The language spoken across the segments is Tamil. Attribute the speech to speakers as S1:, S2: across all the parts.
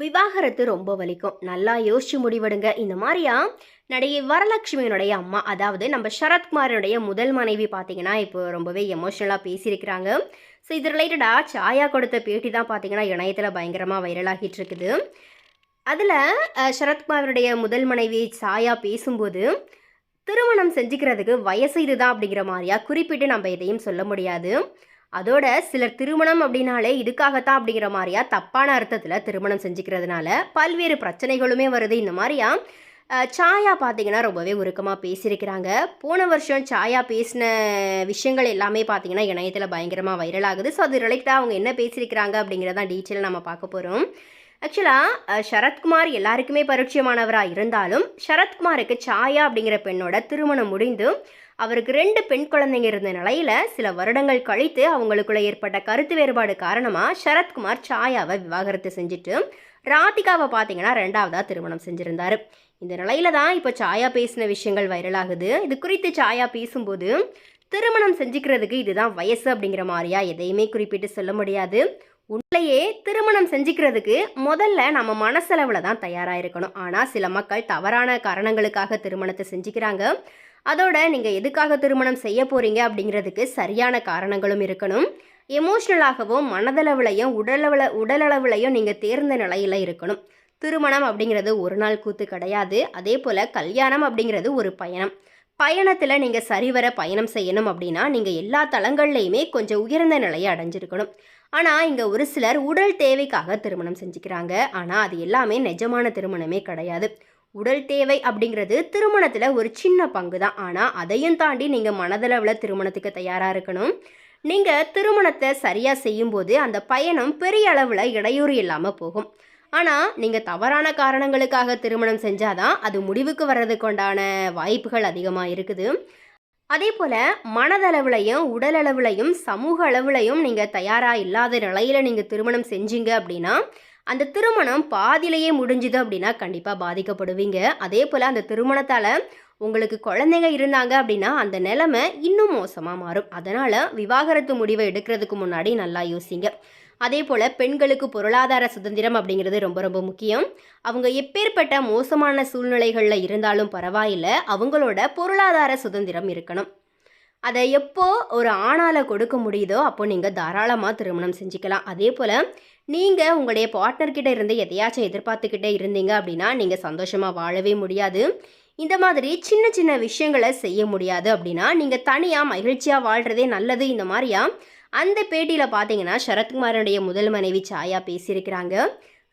S1: விவாகரத்து ரொம்ப வலிக்கும். நல்லா யோசிச்சு முடிவெடுங்க. இந்த மாதிரியா? நடிகை வரலட்சுமியினுடைய அம்மா அதாவது நம்ம சரத்குமாரனுடைய முதல் மனைவி பார்த்தீங்கன்னா இப்போ ரொம்பவே எமோஷ்னலாக பேசியிருக்கிறாங்க. ஸோ இது ரிலேட்டடாக சாயா கொடுத்த பேட்டி தான் பார்த்தீங்கன்னா இணையத்தில் பயங்கரமாக வைரலாகிட்டு இருக்குது. அதில் சரத்குமாரனுடைய முதல் மனைவி சாயா பேசும்போது திருமணம் செஞ்சுக்கிறதுக்கு வயசு இதுதான் அப்படிங்கிற மாதிரியா? குறிப்பிட்டு நம்ம எதையும் சொல்ல முடியாது. அதோட சிலர் திருமணம் அப்படின்னாலே இதுக்காகத்தான் அப்படிங்கிற மாதிரியா தப்பான அர்த்தத்தில் திருமணம் செஞ்சுக்கிறதுனால பல்வேறு பிரச்சனைகளுமே வருது. இந்த மாதிரியா சாயா பார்த்தீங்கன்னா ரொம்பவே உருக்கமாக பேசியிருக்கிறாங்க. போன வருஷம் சாயா பேசின விஷயங்கள் எல்லாமே பார்த்தீங்கன்னா இணையத்தில் பயங்கரமாக வைரல் ஆகுது. ஸோ அது ரிலேட்டடாக அவங்க என்ன பேசியிருக்கிறாங்க அப்படிங்கிறதான் டீட்டெயில் நம்ம பார்க்க போகிறோம் ஆக்சுவலாக சரத்குமார் எல்லாருக்குமே பரிச்சயமானவராக இருந்தாலும் சரத்குமாருக்கு சாயா அப்படிங்கிற பெண்ணோட திருமணம் முடிந்து அவருக்கு ரெண்டு பெண் குழந்தைங்க இருந்த நிலையில் சில வருடங்கள் கழித்து அவங்களுக்குள்ள ஏற்பட்ட கருத்து வேறுபாடு காரணமாக சரத்குமார் சாயாவை விவாகரத்து செஞ்சுட்டு ராதிகாவை பார்த்தீங்கன்னா ரெண்டாவதாக திருமணம் செஞ்சுருந்தார். இந்த நிலையில தான் இப்போ சாயா பேசின விஷயங்கள் வைரலாகுது. இது குறித்து சாயா பேசும்போது திருமணம் செஞ்சுக்கிறதுக்கு இதுதான் வயசு அப்படிங்கிற மாதிரியா எதையுமே குறிப்பிட்டு சொல்ல முடியாது. உண்மையே திருமணம் செஞ்சுக்கிறதுக்கு முதல்ல நம்ம மனசளவில் தான் தயாராக இருக்கணும். ஆனால் சில மக்கள் தவறான காரணங்களுக்காக திருமணத்தை செஞ்சுக்கிறாங்க. அதோட நீங்கள் எதுக்காக திருமணம் செய்ய போகிறீங்க அப்படிங்கிறதுக்கு சரியான காரணங்களும் இருக்கணும். எமோஷ்னலாகவும் மனதளவுலையும் உடலளவில் உடலளவுலையும் நீங்கள் தேர்ந்த நிலையில் இருக்கணும். திருமணம் அப்படிங்கிறது ஒரு நாள் கூத்து கிடையாது. அதே போல் கல்யாணம் அப்படிங்கிறது ஒரு பயணம். பயணத்தில் நீங்கள் சரிவர பயணம் செய்யணும் அப்படின்னா நீங்கள் எல்லா தளங்கள்லையுமே கொஞ்சம் உயர்ந்த நிலையை அடைஞ்சிருக்கணும். ஆனால் இங்கே ஒரு சிலர் உடல் தேவைக்காக திருமணம் செஞ்சுக்கிறாங்க. ஆனால் அது எல்லாமே நிஜமான திருமணமே கிடையாது. உடல் தேவை அப்படிங்கிறது திருமணத்தில் ஒரு சின்ன பங்கு தான் ஆனால் அதையும் தாண்டி நீங்கள் மனதளவில் திருமணத்துக்கு தயாராக இருக்கணும். நீங்கள் திருமணத்தை சரியாக செய்யும்போது அந்த பயணம் பெரிய அளவில் இடையூறு இல்லாமல் போகும். ஆனால் நீங்கள் தவறான காரணங்களுக்காக திருமணம் செஞ்சாதான் அது முடிவுக்கு வர்றதுக்குண்டான வாய்ப்புகள் அதிகமாக இருக்குது. அதே போல் மனதளவுலையும் உடலளவுலையும் சமூக அளவுலையும் நீங்கள் தயாராக இல்லாத நிலையில் நீங்கள் திருமணம் செஞ்சீங்க அப்படின்னா அந்த திருமணம் பாதியிலேயே முடிஞ்சுது அப்படின்னா கண்டிப்பாக பாதிக்கப்படுவீங்க. அதே போல் அந்த திருமணத்தால் உங்களுக்கு குழந்தைங்க இருந்தாங்க அப்படின்னா அந்த நிலைமை இன்னும் மோசமாக மாறும். அதனால் விவாகரத்து முடிவை எடுக்கிறதுக்கு முன்னாடி நல்லா யோசிங்க. அதே போல் பெண்களுக்கு பொருளாதார சுதந்திரம் அப்படிங்கிறது ரொம்ப ரொம்ப முக்கியம். அவங்க எப்பேற்பட்ட மோசமான சூழ்நிலைகளில் இருந்தாலும் பரவாயில்லை அவங்களோட பொருளாதார சுதந்திரம் இருக்கணும். அதை எப்போ ஒரு ஆணால் கொடுக்க முடியுதோ அப்போ நீங்கள் தாராளமாக திருமணம் செஞ்சுக்கலாம். அதே போல் நீங்கள் உங்களுடைய பார்ட்னர்கிட்ட இருந்து எதையாச்சும் எதிர்பார்த்துக்கிட்டே இருந்தீங்க அப்படின்னா நீங்கள் சந்தோஷமாக வாழவே முடியாது. இந்த மாதிரி சின்ன சின்ன விஷயங்களை செய்ய முடியாது அப்படின்னா நீங்கள் தனியாக மகிழ்ச்சியாக வாழ்கிறதே நல்லது இந்த மாதிரியா அந்த பேட்டியில் பார்த்தீங்கன்னா சரத்குமாரனுடைய முதல் மனைவி சாயா பேசியிருக்கிறாங்க.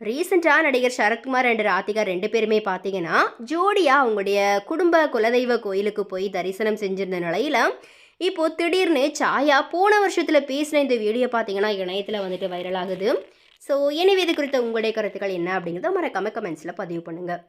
S1: ரீசெண்டாக நடிகர் சரத்குமார் அண்ட் ராதிகா ரெண்டு பேருமே பார்த்தீங்கன்னா ஜோடியாக அவங்களுடைய குடும்ப குலதெய்வ கோயிலுக்கு போய் தரிசனம் செஞ்சிருந்த நிலையில் இப்போ திடீர்னு சாயா போன வருஷத்தில் பேசின இந்த வீடியோ பார்த்தீங்கன்னா இணையத்தில் வந்துட்டு வைரல் ஆகுது. ஸோ எனவே இது குறித்த உங்களுடைய கருத்துக்கள் என்ன அப்படிங்கிறத மறக்காம கமெண்ட்ஸில் பதிவு பண்ணுங்கள்